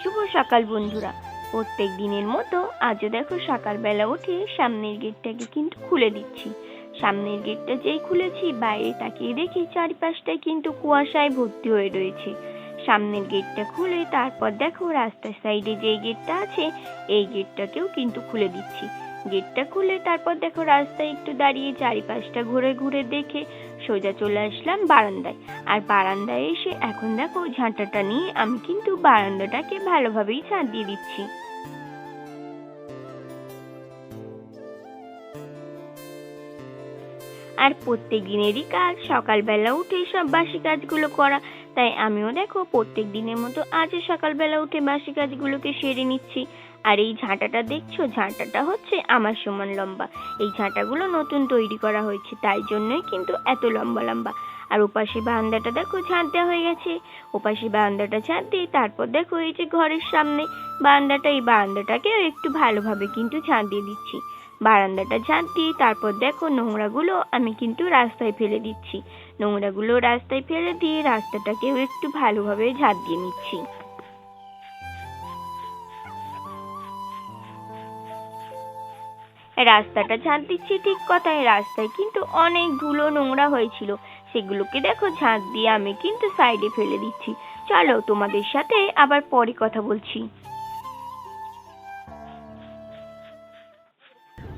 শুভ সকাল বন্ধুরা। প্রত্যেক দিনের মতো আজও দেখো সকালবেলা উঠে সামনের গেটটাকে কিন্তু খুলে দিচ্ছি। সামনের গেটটা যেই খুলেছি, বাইরে তাকিয়ে দেখি চারিপাশটায় কিন্তু কুয়াশায় ভর্তি হয়ে রয়েছে। সামনের গেটটা খুলে তারপর দেখো রাস্তার সাইডে যেই গেটটা আছে, এই গেটটাকেও কিন্তু খুলে দিচ্ছি। গেটটা খুলে তারপর দেখো রাস্তায় একটু দাঁড়িয়ে চারিপাশটা ঘুরে ঘুরে দেখে সোজা চলে আসলাম বারান্দায়। আর বারান্দায় এসে এখন দেখো ঝাঁটাটা নিয়ে আমি কিন্তু বারান্দাটাকে ভালোভাবেই ঝাঁট দিয়ে দিচ্ছি। আর প্রত্যেক দিনেরই কাজ, সকালবেলা উঠে সব বাসি কাজগুলো করা। তাই আমিও দেখো প্রত্যেক দিনের মতো আজও সকালবেলা উঠে বাসি কাজগুলোকে সেরে নিচ্ছি। আর এই ঝাঁটাটা দেখছ? ঝাঁটাটা হচ্ছে আমার সমান লম্বা। এই ঝাঁটাগুলো নতুন তৈরি করা হয়েছে, তাই জন্যই কিন্তু এত লম্বা লম্বা। আর ওপাশে বারান্দাটা দেখো, ঝাঁট দেওয়া হয়ে গেছে। ওপাশে বারান্দাটা ঝাঁট দিয়ে তারপর দেখো এই যে ঘরের সামনে বারান্দাটা। এই বারান্দাটাকেও একটু ভালোভাবে কিন্তু ঝাঁট দিয়ে দিচ্ছি। বারান্দাটা ঝাঁট দিয়ে তারপর দেখো নোংরাগুলো আমি কিন্তু রাস্তায় ফেলে দিচ্ছি। নোংরাগুলো রাস্তায় ফেলে দিয়ে রাস্তাটাকেও একটু ভালোভাবে ঝাঁট দিয়ে নিচ্ছি। রাস্তাটা ঝাঁট দিচ্ছি ঠিক কথাই রাস্তায় কিন্তু অনেক ধুলো নোংরা হয়েছিল। সেগুলোকে দেখো ঝাঁট দিয়ে আমি কিন্তু সাইডে ফেলে দিচ্ছি। চলো তোমাদের সাথে আবার পরে কথা বলছি।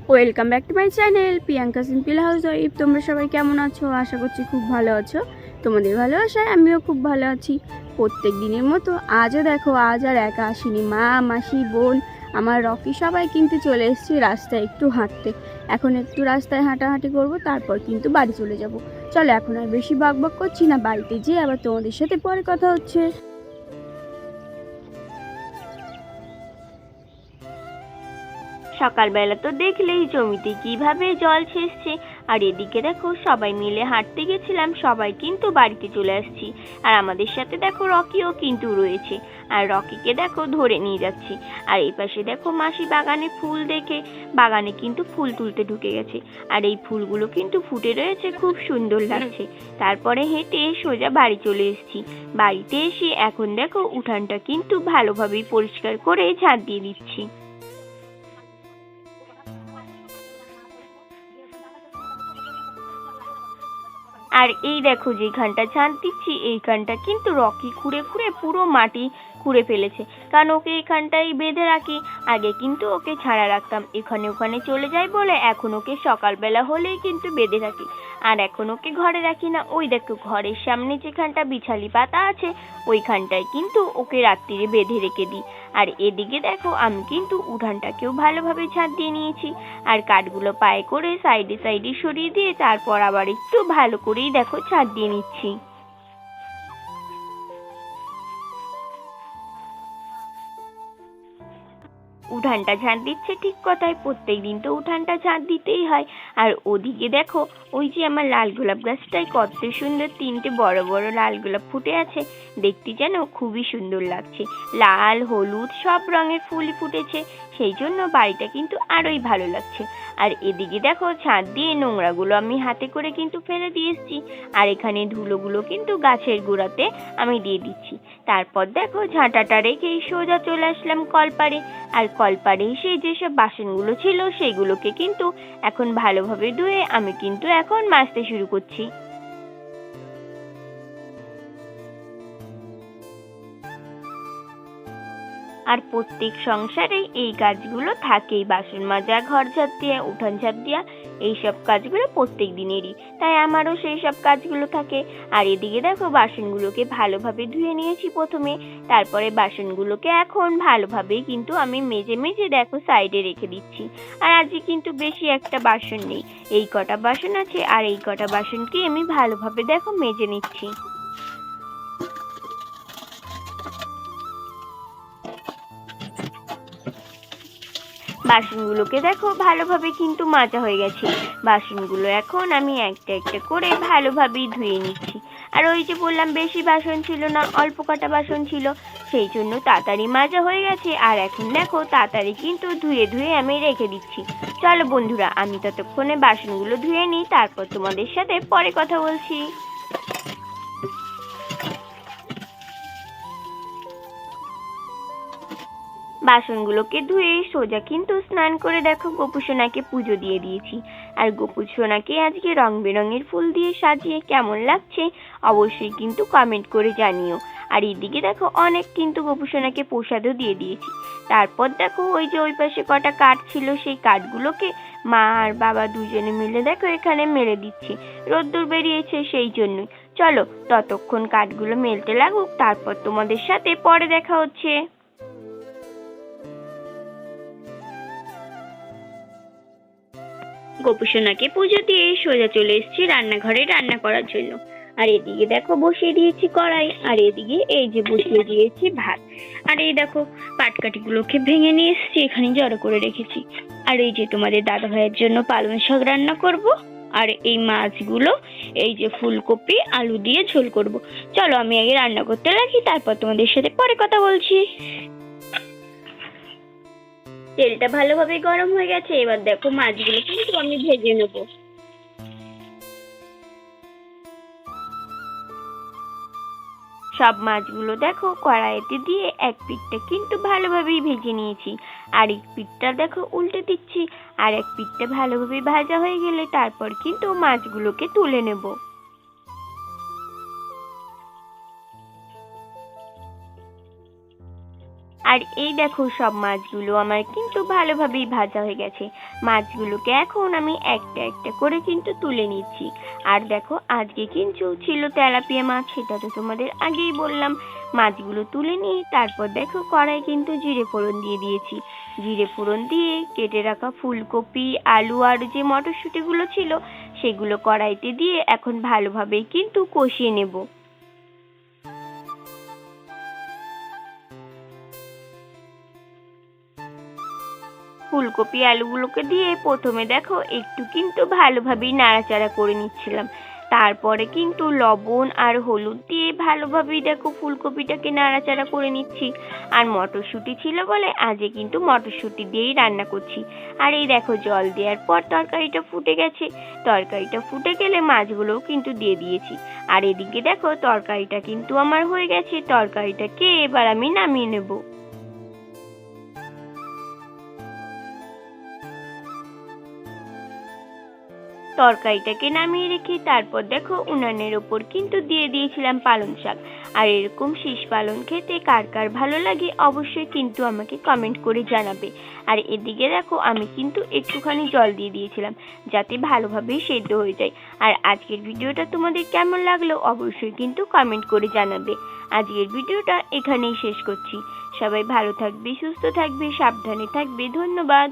Welcome back to my channel, Priyanka simple house wife তোমরা সবাই কেমন আছো? আশা করছি খুব ভালো আছো। তোমাদের ভালোবাসায় আমিও খুব ভালো আছি। প্রত্যেক দিনের মতো আজও দেখো, আজ আর একা আসিনি। মা, মাসি, বোন আমার রকি সবাই কিন্তু চলে এসেছি রাস্তায় একটু হাঁটতে। এখন একটু রাস্তায় হাঁটাহাঁটি করব, তারপর কিন্তু বাড়ি চলে যাব। চলো এখন আর বেশি বাক বাক করছি না, বাড়িতে যেয়ে আবার তোমাদের সাথে পরে কথা হচ্ছে। সকালবেলা তো দেখলেই জমিতে কীভাবে জল ছেসছে আর এদিকে দেখো, সবাই মিলে হাঁটতে গেছিলাম, সবাই কিন্তু বাড়িতে চলে আসছি। আর আমাদের সাথে দেখো রকিও কিন্তু রয়েছে। আর রকিকে দেখো ধরে নিয়ে যাচ্ছি। আর এই পাশে দেখো মাসি বাগানে ফুল দেখে, বাগানে কিন্তু ফুল তুলতে ঢুকে গেছে। আর এই ফুলগুলো কিন্তু ফুটে রয়েছে, খুব সুন্দর লাগছে। তারপরে হেঁটে সোজা বাড়ি চলে এসেছি। বাড়িতে এসে এখন দেখো উঠানটা কিন্তু ভালোভাবেই পরিষ্কার করে ঝাঁট দিয়ে দিচ্ছি। আর এই দেখো যেখানটা ঝাঁট দিচ্ছি, এইখানটা কিন্তু রকি খুঁড়ে খুঁড়ে পুরো মাটি খুঁড়ে ফেলেছে। কারণ ওকে এখানটাই বেঁধে রাখি, আগে কিন্তু ওকে ছাড়া রাখতাম। এখানে ওখানে চলে যায় বলে এখন ওকে সকালবেলা হলেই কিন্তু বেঁধে রাখি। আর এখন ওকে ঘরে রাখি না। ওই দেখো ঘরের সামনে যেখানটা বিছালি পাতা আছে, ওইখানটায় কিন্তু ওকে রাত্রিরে বেঁধে রেখে দিই। আর এদিকে দেখো আমি কিন্তু উঠানটাকেও ভালোভাবে ঝাঁট দিয়ে নিয়েছি। আর কাঠগুলো পায়ে করে সাইডে সাইডে সরিয়ে দিয়ে তারপর আবার একটু ভালো করেই দেখো ছাদ দিয়ে নিচ্ছি। উঠানটা ঝাঁট দিচ্ছে ঠিক কথাই, প্রত্যেক দিন তো উঠানটা ঝাঁট দিতেই হয়। আর ওদিকে দেখো, ওই যে আমার লাল গোলাপ গাছটায় কত সুন্দর তিনটে বড় বড় লাল গোলাপ ফুটে আছে। দেখতে যেন খুবই সুন্দর লাগছে। লাল, হলুদ সব রঙের ফুলই ফুটেছে। সেই জন্য বাড়িটা কিন্তু আরোই ভালো লাগছে। আর এদিকে দেখো ছাদ দিয়ে নোংরাগুলো আমি হাতে করে কিন্তু ফেলে দিয়ে এসেছি। আর এখানে ধুলোগুলো কিন্তু গাছের গোড়াতে আমি দিয়ে দিচ্ছি। তারপর দেখো, ঝাঁটাটা রেখে সোজা চলে আসলাম কলপারে আর কলপাড়ে সেই যেসব বাসনগুলো ছিল সেইগুলোকে কিন্তু এখন ভালোভাবে ধুয়ে আমি কিন্তু এখন মাজতে শুরু করছি। আর প্রত্যেক সংসারেই এই কাজগুলো থাকেই। বাসন মাজা, ঘর ঝাঁপ দেওয়া উঠান ঝাঁপ দেওয়া এইসব কাজগুলো প্রত্যেক দিনেরই। তাই আমারও সেই সব কাজগুলো থাকে। আর এদিকে দেখো, বাসনগুলোকে ভালোভাবে ধুয়ে নিয়েছি প্রথমে। তারপরে বাসনগুলোকে এখন ভালোভাবেই কিন্তু আমি মেজে মেজে দেখো সাইডে রেখে দিচ্ছি। আর আজকে কিন্তু বেশি একটা বাসন নেই। এই কটা বাসন আছে আর এই কটা বাসনকে আমি ভালোভাবে দেখো মেজে নিচ্ছি। বাসনগুলোকে দেখো, ভালোভাবে কিন্তু মাজা হয়ে গেছে। বাসনগুলো এখন আমি একটা একটা করে ভালোভাবেই ধুয়ে নিচ্ছি। আর ওই যে বললাম, বেশি বাসন ছিল না, অল্প কটা বাসন ছিল, সেই জন্য তাড়াতাড়ি মাজা হয়ে গেছে। আর এখন দেখো, তাড়াতাড়ি কিন্তু ধুয়ে ধুয়ে আমি রেখে দিচ্ছি। চলো বন্ধুরা, আমি ততক্ষণে বাসনগুলো ধুয়ে নিই, তারপর তোমাদের সাথে পরে কথা বলছি। বাসনগুলোকে ধুয়ে সোজা কিন্তু স্নান করে দেখো, গোপুসোনাকে পুজো দিয়ে দিয়েছি। আর গোপুসোনাকে আজকে রং বেরঙের ফুল দিয়ে সাজিয়ে কেমন লাগছে, অবশ্যই কিন্তু কমেন্ট করে জানিও। আর এদিকে দেখো, অনেক কিন্তু গোপুসোনাকে প্রসাদও দিয়ে দিয়েছি। তারপর দেখো, ওই যে ওই পাশে কটা কাঠ ছিল, সেই কাঠগুলোকে মা আর বাবা দুজনে মিলে দেখো, এখানে মেলে দিচ্ছে। রোদ্দুর বেরিয়েছে সেই জন্যই। চলো, ততক্ষণ কাঠগুলো মেলতে লাগুক, তারপর তোমাদের সাথে পরে দেখা হচ্ছে। গোপুসোনাকে পুজো দিয়ে সোজা চলে এসেছি রান্নাঘরে রান্না করার জন্য। আর এদিকে দেখো বসিয়ে দিয়েছি কড়াই, আর এদিকে এই যে বসিয়ে দিয়েছি ভাত। আর এই দেখো পাটকাঠিগুলোকে ভেঙে নিয়ে এসেছি, এখানে জড়ো করে রেখেছি। আর এই যে তোমাদের দাদা ভাইয়ের জন্য পালং শাক রান্না করব, আর এই মাছগুলো এই যে ফুলকপি, আলু দিয়ে ঝোল করব। চলো আমি আগে রান্না করতে রাখি তারপর তোমাদের সাথে পরে কথা বলছি। তেলটা ভালোভাবে গরম হয়ে গেছে, এবার দেখো মাছগুলো কিন্তু আমি ভেজে নেব। সব মাছগুলো দেখো কড়াইতে দিয়ে এক পিঠটা কিন্তু ভালোভাবেই ভেজে নিয়েছি। আর এক পিঠটা দেখো উল্টে দিচ্ছি, আর এক পিঠটা ভালোভাবে ভাজা হয়ে গেলে তারপর কিন্তু মাছগুলোকে তুলে নেব। আর এই দেখো সব মাছগুলো আমার কিন্তু ভালোভাবেই ভাজা হয়ে গেছে। মাছগুলোকে এখন আমি একটা একটা করে কিন্তু তুলে নিচ্ছি। আর দেখো, আজকে কিন্তু ছিল তেলাপিয়া মাছ, সেটা তো তোমাদের আগেই বললাম। মাছগুলো তুলে নিয়ে তারপর দেখো কড়াই কিন্তু জিরে ফোড়ন দিয়ে দিয়েছি। জিরে ফোড়ন দিয়ে কেটে রাখা ফুলকপি, আলু আর যে মটরশুঁটিগুলো ছিল, সেগুলো কড়াইতে দিয়ে এখন ভালোভাবেই কিন্তু কষিয়ে নেব। ফুলকপি আলুগুলোকে দিয়ে প্রথমে দেখো একটু কিন্তু ভালোভাবেই নাড়াচাড়া করে নিচ্ছিলাম। তারপরে কিন্তু লবণ আর হলুদ দিয়ে ভালোভাবেই দেখো ফুলকপিটাকে নাড়াচাড়া করে নিচ্ছি। আর মটরশুঁটি ছিল বলে আজকে কিন্তু মটরশুঁটি দিয়েই রান্না করছি। আর এই দেখো জল দেওয়ার পর তরকারিটা ফুটে গেছে। তরকারিটা ফুটে গেলে মাছগুলোও কিন্তু দিয়ে দিয়েছি। আর এদিকে দেখো তরকারিটা কিন্তু আমার হয়ে গেছে। তরকারিটাকে এবার আমি নামিয়ে নেব। তরকারিটাকে নামিয়ে রেখে তারপর দেখো উনানের ওপর কিন্তু দিয়ে দিয়েছিলাম পালং শাক। আর এরকম শীষ পালং খেতে কার কার ভালো লাগে অবশ্যই কিন্তু আমাকে কমেন্ট করে জানাবে। আর এদিকে দেখো আমি কিন্তু একটুখানি জল দিয়ে দিয়েছিলাম, যাতে ভালোভাবে সেদ্ধ হয়ে যায়। আর আজকের ভিডিওটা তোমাদের কেমন লাগল অবশ্যই কিন্তু কমেন্ট করে জানাবে। আজকের ভিডিওটা এখানেই শেষ করছি। সবাই ভালো থাকবে, সুস্থ থাকবে, সাবধানে থাকবে। ধন্যবাদ।